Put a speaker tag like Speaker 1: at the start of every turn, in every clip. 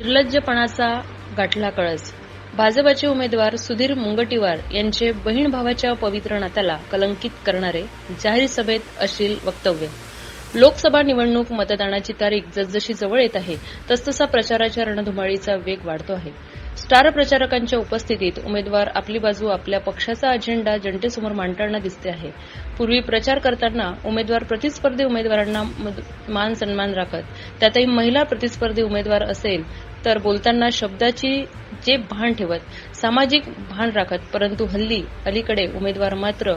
Speaker 1: निर्लज्जपणाचा गाठला कळस. भाजपाचे उमेदवार सुधीर मुंगटीवार यांचे बहीण भावाच्या पवित्र नात्याला कलंकित करणारे जाहीर सभेत अशील वक्तव्य. लोकसभा निवडणूक मतदानाची तारीख जसजशी जवळ येत आहे तसतसा प्रचाराच्या रणधुमाळीचा वेग वाढतो आहे. स्टार प्रचारकांच्या उपस्थितीत उमेदवार आपली बाजू आपल्या पक्षाचा अजेंडा जनतेसमोर मांडताना दिसते आहे. पूर्वी प्रचार करताना उमेदवार प्रतिस्पर्धी उमेदवारांना मद- मान सन्मान राखत त्यातही महिला प्रतिस्पर्धी उमेदवार असेल तर बोलताना शब्दाची जे भान ठेवत सामाजिक भान राखत परंतु हल्ली अलीकडे उमेदवार मात्र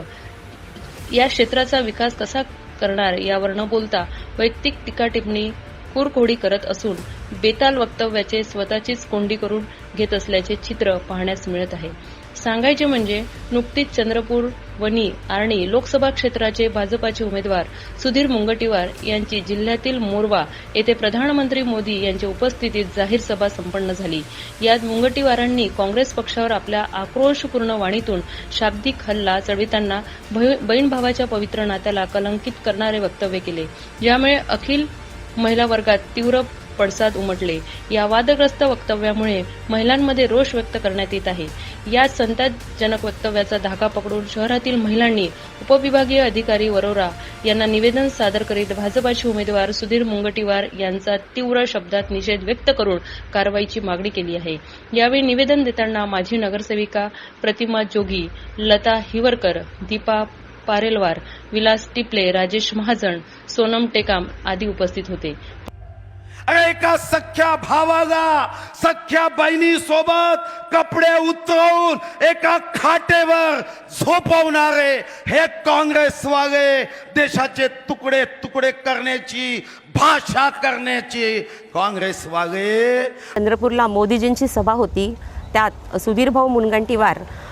Speaker 1: या क्षेत्राचा विकास कसा करणार यावर न बोलता वैयक्तिक टीका टिप्पणी कुरकोडी करत असून बेताल वक्तव्याचे स्वतःचीच कोंडी करून घेत असल्याचे चित्र पाहण्यास मिळत आहे. सांगायचे म्हणजे नुकतीच चंद्रपूर वनी आर्णी लोकसभा क्षेत्राचे भाजपाचे उमेदवार सुधीर मुंगटीवार यांची जिल्ह्यातील मोरवा येथे प्रधानमंत्री मोदी यांच्या उपस्थितीत जाहीर सभा संपन्न झाली. यात मुंगटीवारांनी काँग्रेस पक्षावर आपल्या आक्रोशपूर्ण वाणीतून शाब्दिक हल्ला चढविताना भय- बहीण भावाच्या पवित्र नात्याला कलंकित करणारे वक्तव्य केले. ज्यामुळे अखिल महिला वर्गात तीव्र पडसाद उमटले. या वादग्रस्त वक्तव्यामुळे महिलांमध्ये रोष व्यक्त करण्यात येत आहे. या संतापजनक वक्तव्याचा धागा पकडून शहरातील महिलांनी उपविभागीय अधिकारी वरोरा यांना निवेदन सादर करीत भाजपाचे उमेदवार सुधीर मुंगटीवार यांचा तीव्र शब्दात निषेध व्यक्त करून कारवाईची मागणी केली आहे. यावेळी निवेदन देताना माजी नगरसेविका प्रतिमा जोगी लता हिवरकर दीपा पारेलवार विलास टिपले राजेश महाजन सोनम टेकाम आदी उपस्थित होते.
Speaker 2: अरे एका सख्या भावाला सख्या बहिणी सोबत कपडे उतरवून एका खाटेवर झोपवणारे हे काँग्रेसवाले देशाचे तुकडे तुकडे करण्याची भाषा करण्याची काँग्रेसवाले
Speaker 3: चंद्रपूरला मोदीजींची सभा होती. त्यात सुधीरभाऊ मुनगंटीवार अ,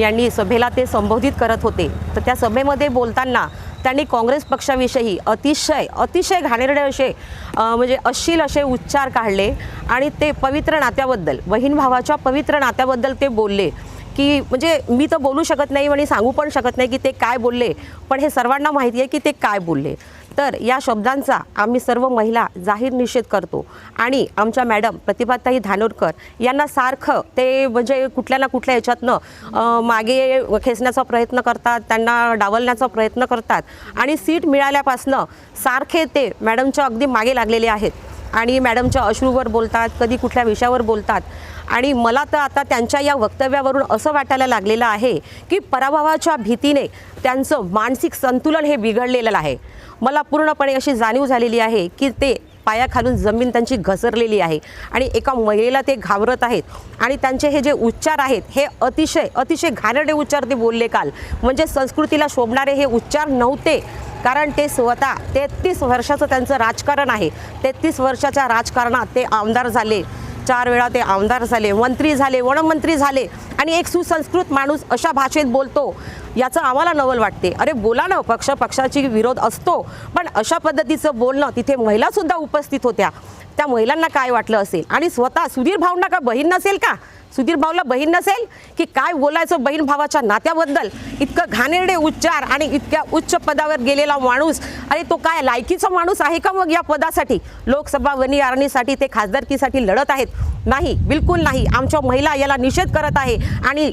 Speaker 3: यांनी सभेला ते संबोधित करत होते. तर त्या सभेमध्ये बोलताना त्यांनी काँग्रेस पक्षाविषयी अतिशय अतिशय घाणेरडे असे म्हणजे अश्लील असे उच्चार काढले आणि ते पवित्र नात्याबद्दल बहीण भावाच्या पवित्र नात्याबद्दल ते बोलले की म्हणजे मी तर बोलू शकत नाही आणि सांगू पण शकत नाही की ते काय बोलले पण हे सर्वांना माहिती आहे की ते काय बोलले. तर या शब्दांचा आम्ही सर्व महिला जाहीर निषेध करतो. आणि आमच्या मॅडम प्रतिभाताई धानोरकर यांना सारखं ते म्हणजे कुठल्या ना कुठल्या याच्यातनं मागे खेचण्याचा प्रयत्न करतात त्यांना डावलण्याचा प्रयत्न करतात. आणि सीट मिळाल्यापासनं सारखे ते मॅडमच्या अगदी मागे लागलेले आहेत. आणि मॅडमच्या अश्रूवर बोलतात कधी कुठल्या विषयावर बोलतात. आणि मला तर आता त्यांच्या या वक्तव्यावरून असं वाटायला लागलेलं आहे की पराभवाच्या भीतीने त्यांचं मानसिक संतुलन हे बिघडलेलं आहे. मला पूर्णपणे अशी जाणीव झालेली आहे की ते पायाखालून जमीन त्यांची घसरलेली आहे आणि एका महिलेला ते घाबरत आहेत. आणि त्यांचे हे जे उच्चार आहेत हे अतिशय अतिशय घाणेरडे उच्चार ते बोलले काल. म्हणजे संस्कृतीला शोभणारे हे उच्चार नव्हते. कारण ते स्वतः तेहतीस वर्षाचं त्यांचं राजकारण आहे. तेहतीस वर्षाच्या राजकारणात ते आमदार झाले. चार वेळा ते आमदार झाले मंत्री झाले वनमंत्री झाले आणि एक सुसंस्कृत माणूस अशा भाषेत बोलतो याचं आम्हाला नवल वाटते. अरे बोला ना पक्ष पक्षाची विरोध असतो पण अशा पद्धतीचं बोलणं तिथे महिलासुद्धा उपस्थित होत्या. त्या महिलांना काय वाटलं असेल? आणि स्वतः सुधीर भावना का बहीण नसेल का? सुधीर भाऊला बहीण नसेल की काय बोलायचं बहीण भावाच्या नात्याबद्दल? इतकं घाणेरडे उच्चार आणि इतक्या उच्च पदावर गेलेला माणूस. आणि तो काय लायकीचा माणूस आहे का मग या पदासाठी? लोकसभा वनीआरणीसाठी ते खासदारकीसाठी लढत आहेत. नाही बिलकुल नाही. आमच्या महिला याला निषेध करत आहे आणि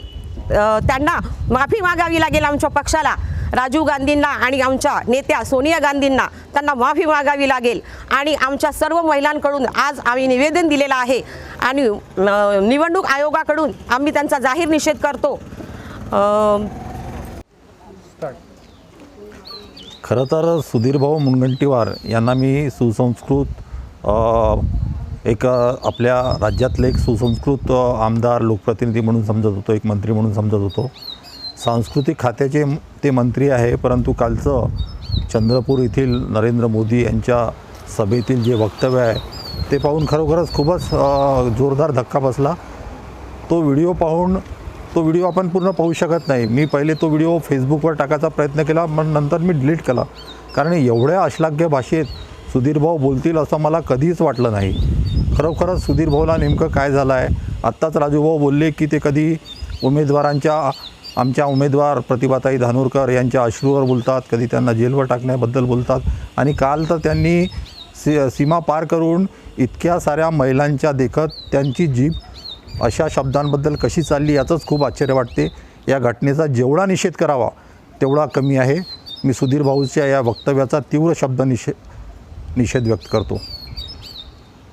Speaker 3: त्यांना माफी मागावी लागेल आमच्या पक्षाला. राजीव गांधींना आणि आमच्या नेत्या सोनिया गांधींना त्यांना माफी मागावी लागेल. आणि आमच्या सर्व महिलांकडून आज आम्ही निवेदन दिलेलं आहे. आणि निवडणूक आयोगाकडून आम्ही त्यांचा जाहीर निषेध करतो.
Speaker 4: खरं तर सुधीरभाऊ मुनगंटीवार यांना मी सुसंस्कृत एक आपल्या राज्यातले एक सुसंस्कृत आमदार लोकप्रतिनिधी म्हणून समजत होतो एक मंत्री म्हणून समजत होतो. सांस्कृतिक खात्याचे ते मंत्री आहे परंतु कालचं चंद्रपूर येथील नरेंद्र मोदी यांच्या सभेतील जे वक्तव्य आहे ते पाहून खरोखरच खूपच जोरदार धक्का बसला. तो व्हिडिओ पाहून तो व्हिडिओ आपण पूर्ण पाहू शकत नाही. मी पहिले तो व्हिडिओ फेसबुकवर टाकायचा प्रयत्न केला पण नंतर मी डिलीट केला. कारण एवढ्या अश्लाघ्य भाषेत सुधीरभाऊ बोलतील असं मला कधीच वाटलं नाही. खरोखरच सुधीरभाऊला नेमकं काय झालं आहे आत्ताच राजूभाऊ बोलले की ते कधी उमेदवारांच्या आमच्या उमेदवार प्रतिभाताई धानोरकर यांच्या अश्रूवर बोलतात कधी त्यांना जेलवर टाकण्याबद्दल बोलतात. आणि काल तर त्यांनी सी सीमा पार करून इतक्या साऱ्या महिलांच्या देखत त्यांची जीभ अशा शब्दांबद्दल कशी चालली याचंच खूप आश्चर्य वाटते. या घटनेचा जेवढा निषेध करावा तेवढा कमी आहे. मी सुधीर भाऊच्या या वक्तव्याचा तीव्र शब्द निषे निषेध व्यक्त करतो.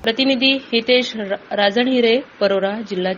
Speaker 1: प्रतिनिधी हितेश राजणहिरे परोरा जिल्हा